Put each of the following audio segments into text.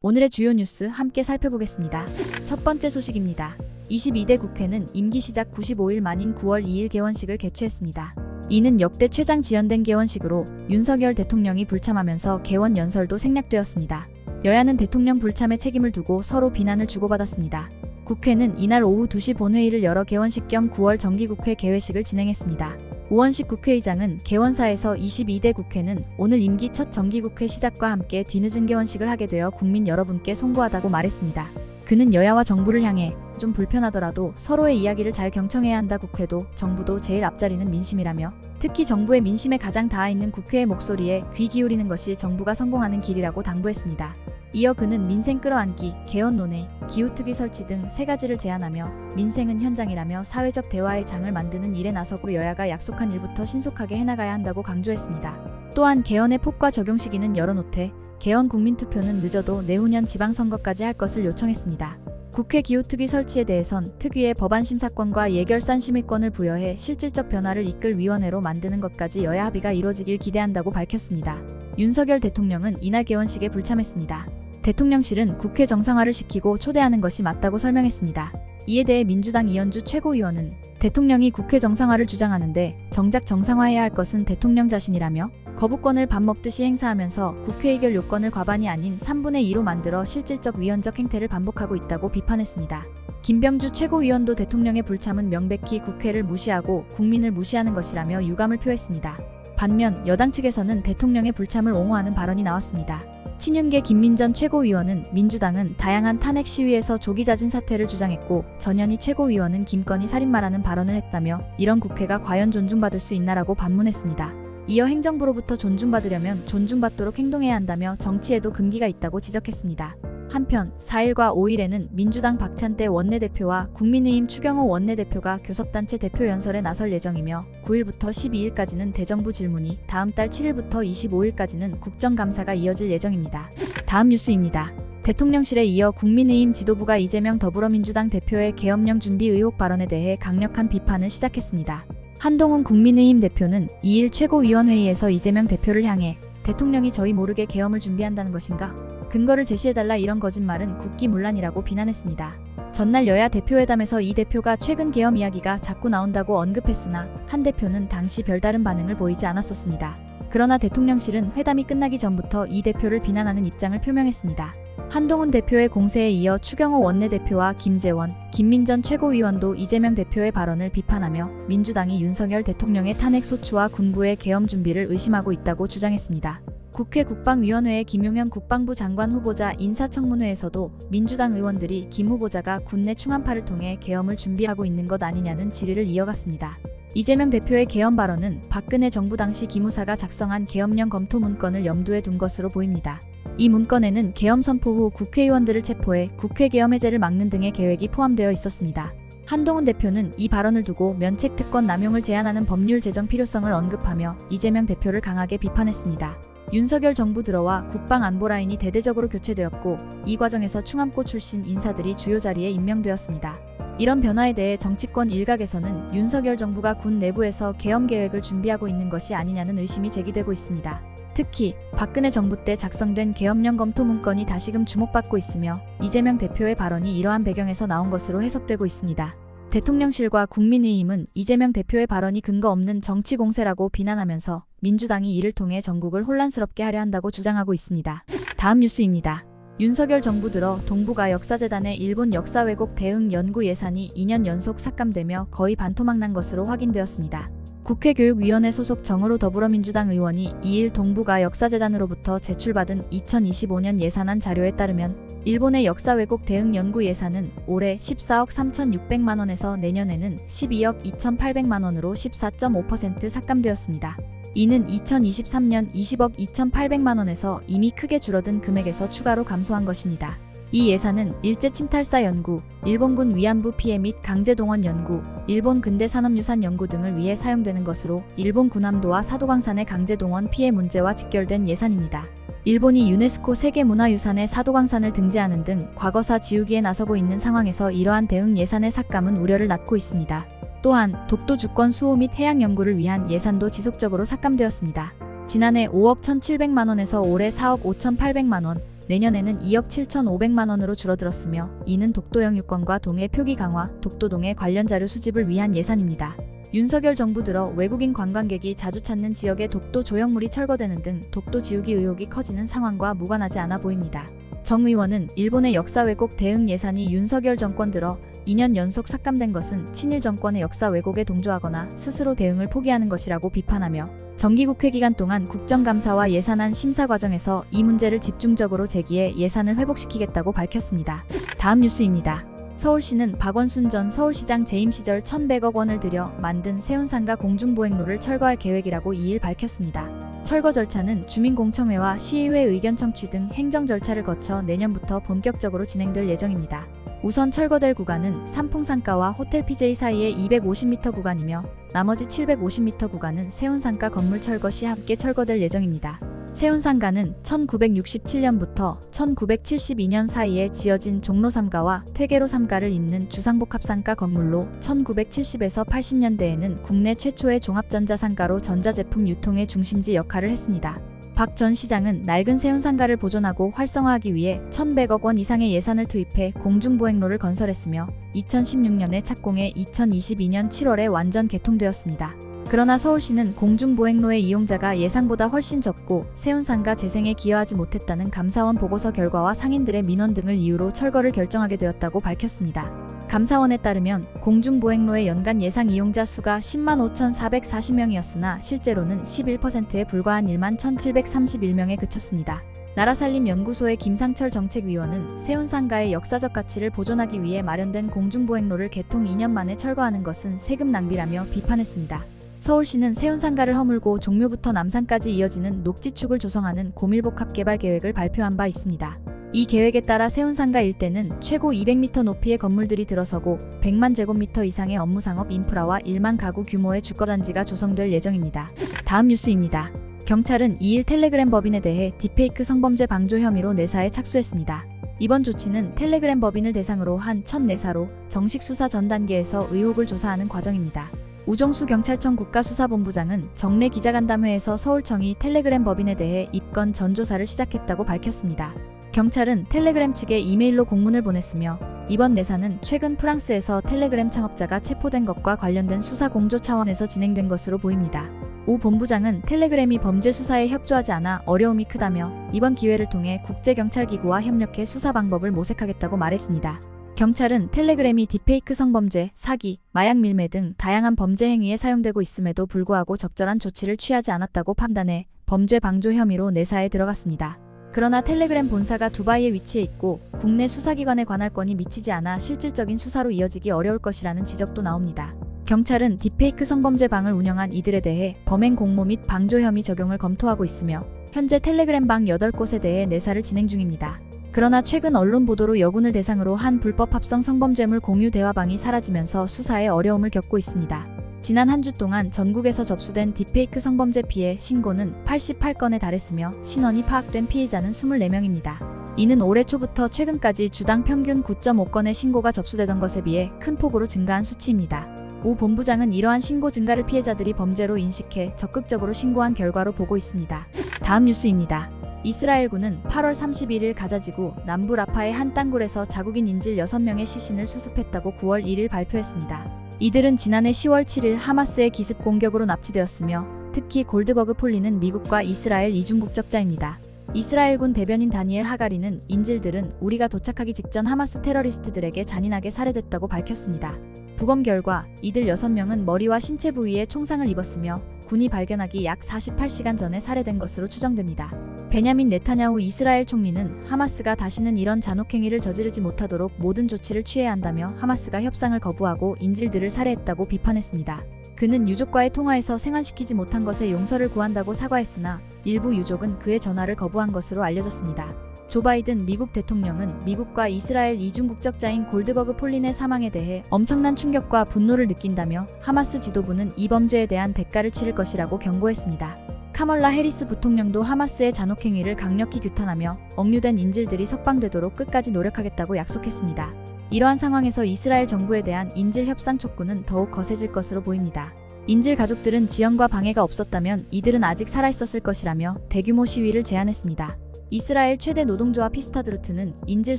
오늘의 주요 뉴스 함께 살펴보겠습니다. 첫 번째 소식입니다. 22대 국회는 임기 시작 95일 만인 9월 2일 개원식을 개최했습니다. 이는 역대 최장 지연된 개원식으로 윤석열 대통령이 불참하면서 개원 연설도 생략되었습니다. 여야는 대통령 불참의 책임을 두고 서로 비난을 주고받았습니다. 국회는 이날 오후 2시 본회의를 열어 개원식 겸 9월 정기국회 개회식을 진행했습니다. 우원식 국회의장은 개원사에서 22대 국회는 오늘 임기 첫 정기국회 시작과 함께 뒤늦은 개원식을 하게 되어 국민 여러분께 송구하다고 말했습니다. 그는 여야와 정부를 향해 좀 불편하더라도 서로의 이야기를 잘 경청해야 한다 국회도 정부도 제일 앞자리는 민심이라며 특히 정부의 민심에 가장 닿아 있는 국회의 목소리에 귀 기울이는 것이 정부가 성공하는 길이라고 당부했습니다. 이어 그는 민생 끌어안기, 개헌 논의, 기후특위 설치 등 세 가지를 제안하며 민생은 현장이라며 사회적 대화의 장을 만드는 일에 나서고 여야가 약속한 일부터 신속하게 해나가야 한다고 강조했습니다. 또한 개헌의 폭과 적용 시기는 열어놓되 개헌 국민투표는 늦어도 내후년 지방선거까지 할 것을 요청했습니다. 국회 기후특위 설치에 대해선 특위의 법안 심사권과 예결산 심의권을 부여해 실질적 변화를 이끌 위원회로 만드는 것까지 여야 합의가 이뤄지길 기대한다고 밝혔습니다. 윤석열 대통령은 이날 개원식에 불참했습니다. 대통령실은 국회 정상화를 시키고 초대하는 것이 맞다고 설명했습니다. 이에 대해 민주당 이현주 최고위원은 대통령이 국회 정상화를 주장하는데 정작 정상화해야 할 것은 대통령 자신이라며 거부권을 밥 먹듯이 행사하면서 국회 의결 요건을 과반이 아닌 3분의 2로 만들어 실질적 위헌적 행태를 반복하고 있다고 비판했습니다. 김병주 최고위원도 대통령의 불참은 명백히 국회를 무시하고 국민을 무시하는 것이라며 유감을 표했습니다. 반면 여당 측에서는 대통령의 불참을 옹호하는 발언이 나왔습니다. 친윤계 김민전 최고위원은 민주당은 다양한 탄핵 시위에서 조기 자진 사퇴를 주장했고 전현희 최고위원은 김건희 살인마라는 발언을 했다며 이런 국회가 과연 존중받을 수 있나라고 반문했습니다. 이어 행정부로부터 존중받으려면 존중받도록 행동해야 한다며 정치에도 금기가 있다고 지적했습니다. 한편 4일과 5일에는 민주당 박찬대 원내대표와 국민의힘 추경호 원내대표가 교섭단체 대표 연설에 나설 예정이며 9일부터 12일까지는 대정부 질문이 다음 달 7일부터 25일까지는 국정감사가 이어질 예정입니다. 다음 뉴스입니다. 대통령실에 이어 국민의힘 지도부가 이재명 더불어민주당 대표의 계엄령 준비 의혹 발언에 대해 강력한 비판을 시작했습니다. 한동훈 국민의힘 대표는 2일 최고위원회의에서 이재명 대표를 향해 대통령이 저희 모르게 계엄을 준비한다는 것인가? 근거를 제시해달라 이런 거짓말은 국기문란이라고 비난했습니다. 전날 여야 대표회담에서 이 대표가 최근 계엄 이야기가 자꾸 나온다고 언급했으나 한 대표는 당시 별다른 반응을 보이지 않았었습니다. 그러나 대통령실은 회담이 끝나기 전부터 이 대표를 비난하는 입장을 표명했습니다. 한동훈 대표의 공세에 이어 추경호 원내대표와 김재원, 김민전 최고위원도 이재명 대표의 발언을 비판하며 민주당이 윤석열 대통령의 탄핵 소추와 군부의 계엄 준비를 의심하고 있다고 주장했습니다. 국회 국방위원회의 김용현 국방부 장관 후보자 인사청문회에서도 민주당 의원들이 김 후보자가 군내 충한파를 통해 계엄을 준비하고 있는 것 아니냐는 질의를 이어갔습니다. 이재명 대표의 계엄 발언은 박근혜 정부 당시 기무사가 작성한 계엄령 검토 문건을 염두에 둔 것으로 보입니다. 이 문건에는 계엄 선포 후 국회의원들을 체포해 국회 계엄 해제를 막는 등의 계획이 포함되어 있었습니다. 한동훈 대표는 이 발언을 두고 면책 특권 남용을 제한하는 법률 제정 필요성을 언급하며 이재명 대표를 강하게 비판했습니다. 윤석열 정부 들어와 국방 안보 라인이 대대적으로 교체되었고 이 과정에서 충암고 출신 인사들이 주요 자리에 임명되었습니다. 이런 변화에 대해 정치권 일각에서는 윤석열 정부가 군 내부에서 계엄 계획을 준비하고 있는 것이 아니냐는 의심이 제기되고 있습니다. 특히 박근혜 정부 때 작성된 계엄령 검토 문건이 다시금 주목받고 있으며 이재명 대표의 발언이 이러한 배경에서 나온 것으로 해석되고 있습니다. 대통령실과 국민의힘은 이재명 대표의 발언이 근거 없는 정치 공세라고 비난하면서 민주당이 이를 통해 전국을 혼란스럽게 하려 한다고 주장하고 있습니다. 다음 뉴스입니다. 윤석열 정부 들어 동북아 역사재단의 일본 역사 왜곡 대응 연구 예산이 2년 연속 삭감되며 거의 반토막 난 것으로 확인되었습니다. 국회 교육위원회 소속 정으로 더불어민주당 의원이 2일 동북아 역사재단으로부터 제출받은 2025년 예산안 자료에 따르면 일본의 역사 왜곡 대응 연구 예산은 올해 14억 3,600만 원에서 내년에는 12억 2,800만 원으로 14.5% 삭감되었습니다. 이는 2023년 20억 2,800만 원에서 이미 크게 줄어든 금액에서 추가로 감소한 것입니다. 이 예산은 일제 침탈사 연구, 일본군 위안부 피해 및 강제동원 연구, 일본 근대 산업유산 연구 등을 위해 사용되는 것으로 일본 군함도와 사도광산의 강제동원 피해 문제와 직결된 예산입니다. 일본이 유네스코 세계문화유산에 사도광산을 등재하는 등 과거사 지우기에 나서고 있는 상황에서 이러한 대응 예산의 삭감은 우려를 낳고 있습니다. 또한 독도 주권 수호 및 해양 연구를 위한 예산도 지속적으로 삭감되었습니다. 지난해 5억 1,700만 원에서 올해 4억 5,800만 원, 내년에는 2억 7,500만 원으로 줄어들었으며 이는 독도 영 유권과 동해 표기 강화, 독도동해 관련 자료 수집을 위한 예산입니다. 윤석열 정부 들어 외국인 관광객이 자주 찾는 지역에 독도 조형물이 철거되는 등 독도 지우기 의혹이 커지는 상황과 무관하지 않아 보입니다. 정 의원은 일본의 역사 왜곡 대응 예산이 윤석열 정권 들어 2년 연속 삭감된 것은 친일 정권의 역사 왜곡에 동조하거나 스스로 대응을 포기하는 것이라고 비판하며 정기국회 기간 동안 국정감사와 예산안 심사 과정에서 이 문제를 집중적으로 제기해 예산을 회복시키겠다고 밝혔습니다. 다음 뉴스입니다. 서울시는 박원순 전 서울시장 재임 시절 1,100억 원을 들여 만든 세운상가 공중보행로를 철거할 계획이라고 2일 밝혔습니다. 철거 절차는 주민공청회와 시의회 의견 청취 등 행정 절차를 거쳐 내년부터 본격적으로 진행될 예정입니다. 우선 철거될 구간은 삼풍상가와 호텔 PJ 사이의 250m 구간이며 나머지 750m 구간은 세운상가 건물 철거 시 함께 철거될 예정입니다. 세운상가는 1967년부터 1972년 사이에 지어진 종로 3가와 퇴계로 3가를 잇는 주상복합상가 건물로 1970에서 80년대에는 국내 최초의 종합전자상가로 전자제품 유통의 중심지 역할을 했습니다. 박 전 시장은 낡은 세운상가를 보존하고 활성화하기 위해 1,100억 원 이상의 예산을 투입해 공중보행로를 건설했으며 2016년에 착공해 2022년 7월에 완전 개통되었습니다. 그러나 서울시는 공중보행로의 이용자가 예상보다 훨씬 적고 세운상가 재생에 기여하지 못했다는 감사원 보고서 결과와 상인들의 민원 등을 이유로 철거를 결정하게 되었다고 밝혔습니다. 감사원에 따르면 공중보행로의 연간 예상 이용자 수가 10만 5,440명이었으나 실제로는 11%에 불과한 1만 1,731명에 그쳤습니다. 나라살림연구소의 김상철 정책위원은 세운상가의 역사적 가치를 보존하기 위해 마련된 공중보행로를 개통 2년 만에 철거하는 것은 세금 낭비라며 비판했습니다. 서울시는 세운상가를 허물고 종묘부터 남산까지 이어지는 녹지축을 조성하는 고밀복합 개발 계획을 발표한 바 있습니다. 이 계획에 따라 세운상가 일대는 최고 200m 높이의 건물들이 들어서고 100만 제곱미터 이상의 업무 상업 인프라와 1만 가구 규모의 주거단지가 조성될 예정입니다. 다음 뉴스입니다. 경찰은 2일 텔레그램 법인에 대해 딥페이크 성범죄 방조 혐의로 내사에 착수했습니다. 이번 조치는 텔레그램 법인을 대상으로 한 첫 내사로 정식 수사 전 단계에서 의혹을 조사하는 과정입니다. 우종수 경찰청 국가수사본부장은 정례 기자간담회에서 서울청이 텔레그램 법인에 대해 입건 전조사를 시작했다고 밝혔습니다. 경찰은 텔레그램 측에 이메일로 공문을 보냈으며 이번 내사는 최근 프랑스에서 텔레그램 창업자가 체포된 것과 관련된 수사 공조 차원에서 진행된 것으로 보입니다. 우 본부장은 텔레그램이 범죄 수사에 협조하지 않아 어려움이 크다며 이번 기회를 통해 국제경찰기구와 협력해 수사 방법을 모색하겠다고 말했습니다. 경찰은 텔레그램이 딥페이크 성범죄, 사기, 마약 밀매 등 다양한 범죄 행위에 사용되고 있음에도 불구하고 적절한 조치를 취하지 않았다고 판단해 범죄 방조 혐의로 내사에 들어갔습니다. 그러나 텔레그램 본사가 두바이에 위치해 있고 국내 수사기관의 관할 권이 미치지 않아 실질적인 수사로 이어지기 어려울 것이라는 지적도 나옵니다. 경찰은 딥페이크 성범죄 방을 운영한 이들에 대해 범행 공모 및 방조 혐의 적용을 검토하고 있으며 현재 텔레그램 방 8곳에 대해 내사를 진행 중입니다. 그러나 최근 언론 보도로 여군을 대상으로 한 불법 합성 성범죄물 공유 대화방이 사라지면서 수사에 어려움을 겪고 있습니다. 지난 한 주 동안 전국에서 접수된 딥페이크 성범죄 피해 신고는 88건에 달했으며 신원이 파악된 피해자는 24명입니다. 이는 올해 초부터 최근까지 주당 평균 9.5건의 신고가 접수되던 것에 비해 큰 폭으로 증가한 수치입니다. 우 본부장은 이러한 신고 증가를 피해자들이 범죄로 인식해 적극적으로 신고한 결과로 보고 있습니다. 다음 뉴스입니다. 이스라엘군은 8월 31일 가자지구 남부 라파의 한 땅굴에서 자국인 인질 6명의 시신을 수습했다고 9월 1일 발표했습니다. 이들은 지난해 10월 7일 하마스의 기습 공격으로 납치되었으며 특히 골드버그 폴리는 미국과 이스라엘 이중 국적자입니다. 이스라엘군 대변인 다니엘 하가리는 인질들은 우리가 도착하기 직전 하마스 테러리스트들에게 잔인하게 살해됐다고 밝혔습니다. 부검 결과 이들 6명은 머리와 신체 부위에 총상을 입었으며 군이 발견하기 약 48시간 전에 살해된 것으로 추정됩니다. 베냐민 네타냐후 이스라엘 총리는 하마스가 다시는 이런 잔혹행위를 저지르지 못하도록 모든 조치를 취해야 한다며 하마스가 협상을 거부하고 인질들을 살해했다고 비판했습니다. 그는 유족과의 통화에서 생활시키지 못한 것에 용서를 구한다고 사과했으나 일부 유족은 그의 전화를 거부한 것으로 알려졌습니다. 조 바이든 미국 대통령은 미국과 이스라엘 이중 국적자인 골드버그 폴린의 사망에 대해 엄청난 충격과 분노를 느낀다며 하마스 지도부는 이 범죄에 대한 대가를 치를 것이라고 경고했습니다. 카멀라 해리스 부통령도 하마스의 잔혹행위를 강력히 규탄하며 억류된 인질들이 석방되도록 끝까지 노력하겠다고 약속했습니다. 이러한 상황에서 이스라엘 정부에 대한 인질 협상 촉구는 더욱 거세질 것으로 보입니다. 인질 가족들은 지연과 방해가 없었다면 이들은 아직 살아있었을 것이라며 대규모 시위를 제안했습니다. 이스라엘 최대 노동조합 히스타드루트는 인질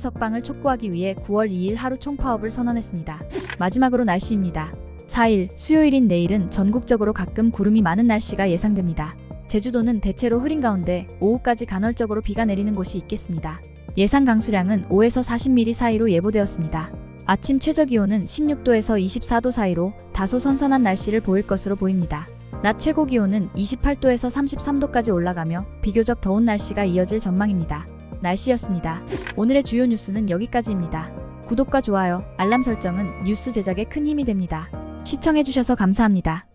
석방을 촉구하기 위해 9월 2일 하루 총파업을 선언했습니다. 마지막으로 날씨입니다. 4일 수요일인 내일은 전국적으로 가끔 구름이 많은 날씨가 예상됩니다. 제주도는 대체로 흐린 가운데 오후까지 간헐적으로 비가 내리는 곳이 있겠습니다. 예상 강수량은 5에서 40mm 사이로 예보되었습니다. 아침 최저 기온은 16도에서 24도 사이로 다소 선선한 날씨를 보일 것으로 보입니다. 낮 최고 기온은 28도에서 33도까지 올라가며 비교적 더운 날씨가 이어질 전망입니다. 날씨였습니다. 오늘의 주요 뉴스는 여기까지입니다. 구독과 좋아요, 알람 설정은 뉴스 제작에 큰 힘이 됩니다. 시청해주셔서 감사합니다.